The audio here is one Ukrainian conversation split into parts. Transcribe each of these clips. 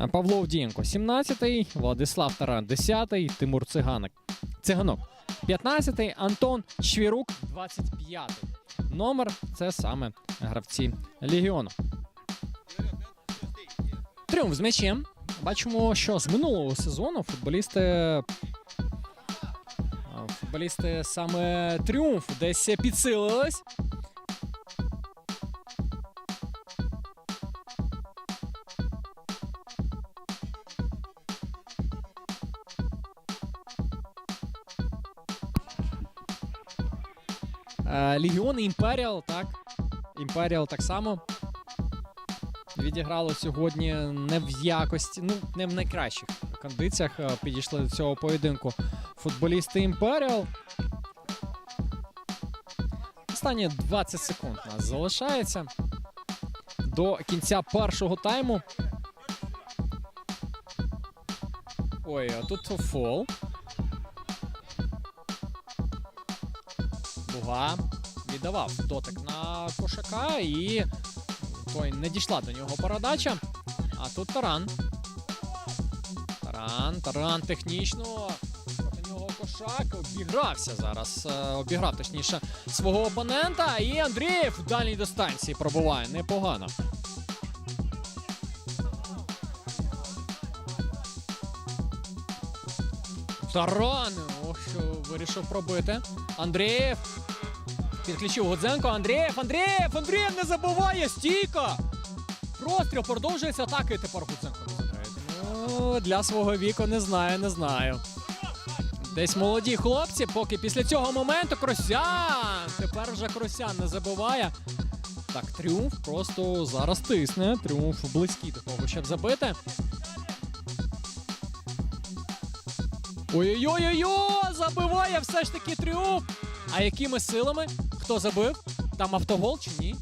Е, Павло Овдієнко 17-й, Владислав Таран 10-й, Тимур Циганик. Циганок 15-й, Антон Чвірук 25-й. Номер це саме гравці Легіону. Тріумф з м'ячем. Бачимо, що з минулого сезону футболісти. е, Футболісти саме тріумф десь підсилились. Легіон і Імперіал, так. Імперіал так само. Відіграло сьогодні не в якості, ну, не в найкращих кондиціях е, підійшли до цього поєдинку футболісти Імперіал. Останні 20 секунд у нас залишається до кінця першого тайму. Ой, а тут фол. Буга віддавав дотик на кошака і той не дійшла до нього передача. А тут таран. Таран, таран технічно. Проти нього кошак обігрався зараз. е, Обіграв точніше свого опонента. І Андрієв в дальній дистанції пробуває непогано. Таран! Ох, вирішив пробити. Андрієв. Підключив Гудзенко. Андрієв, Андрієв, Андрієв не забуває! Стійка! Простріл продовжується атаки. Тепер Гудзенко. Ну, для свого віку не знаю, не знаю. Десь молоді хлопці, поки після цього моменту Кросян! Тепер вже Кросян не забуває. Так, тріумф просто зараз тисне. Тріумф близький до того, щоб забити. Ой-ой-ой-ой! Забиває все ж таки тріумф! А якими силами? Хто забив? Там автогол чи ні?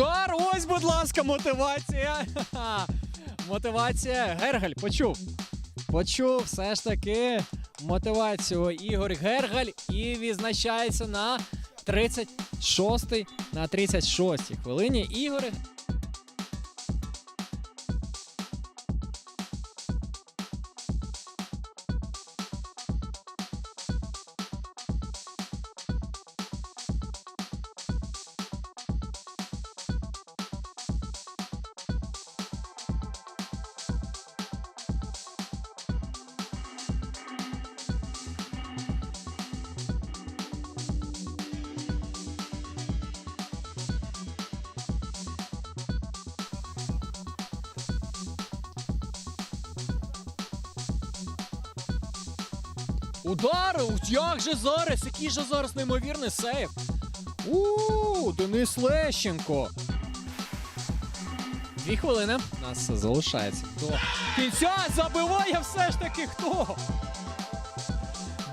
Удар! Ось, будь ласка, мотивація. Мотивація. Гергаль почув. Почув все ж таки мотивацію Ігор Гергаль і відзначається на 36-й на 36-й хвилині. Ігор Удар! Ух, Як же зараз? Який же зараз неймовірний сейф? У Денис Лещенко. Дві хвилини. Нас залишається. До кінця забиває все ж таки хто?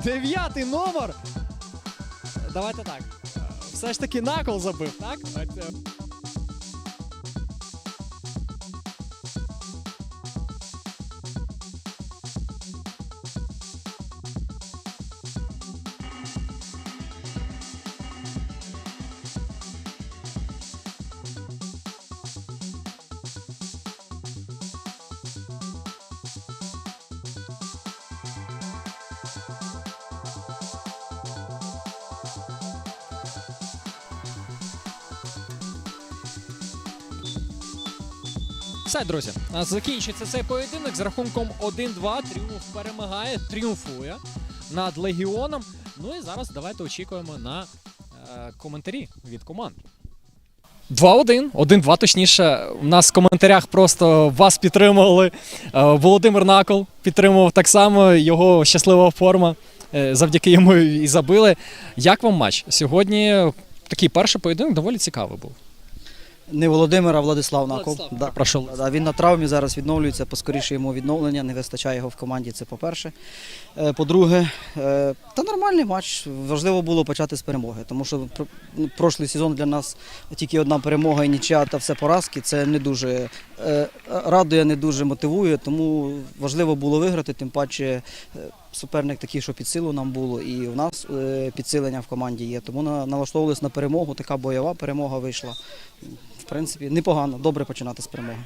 Дев'ятий номер. Давайте так. Все ж таки накол забив, так? Все, друзі, закінчиться цей поєдинок з рахунком 1-2. Тріумф перемагає, тріумфує над легіоном. Ну і зараз давайте очікуємо на е, коментарі від команд. 2-1, 1-2 точніше. У нас в коментарях просто вас підтримували. Е, Володимир Накол підтримував так само, його щаслива форма. Е, Завдяки йому і забили. Як вам матч? Сьогодні такий перший поєдинок доволі цікавий був. Не Володимир, а Владислав Наков. Владислав, Да. прошу. Да, він на травмі зараз відновлюється, поскоріше йому відновлення, не вистачає його в команді. Це по-перше. Е, По-друге, е, та нормальний матч. Важливо було почати з перемоги, тому що ну, прошлий сезон для нас тільки одна перемога і нічия та все поразки. Це не дуже е, радує, не дуже мотивує. Тому важливо було виграти. Тим паче суперник такий, що під силу нам було, і в нас підсилення в команді є. Тому на- налаштовувалися на перемогу. Така бойова перемога вийшла. Принципі, непогано, добре починати з перемоги.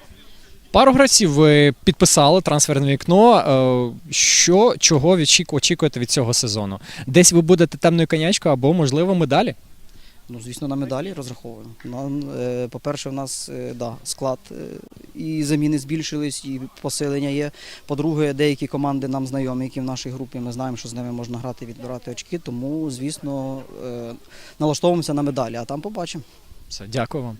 Пару гравців ви підписали трансферне вікно. Е, Що чого очікуєте від цього сезону? Десь ви будете темною конячкою або, можливо, медалі? Ну, звісно, на медалі розраховуємо. Е, по-перше, в нас е, да, склад і заміни збільшились, і посилення є. По-друге, деякі команди нам знайомі, які в нашій групі. Ми знаємо, що з ними можна грати, відбирати очки. Тому, звісно, налаштовуємося на медалі, а там побачимо. Все, дякую вам.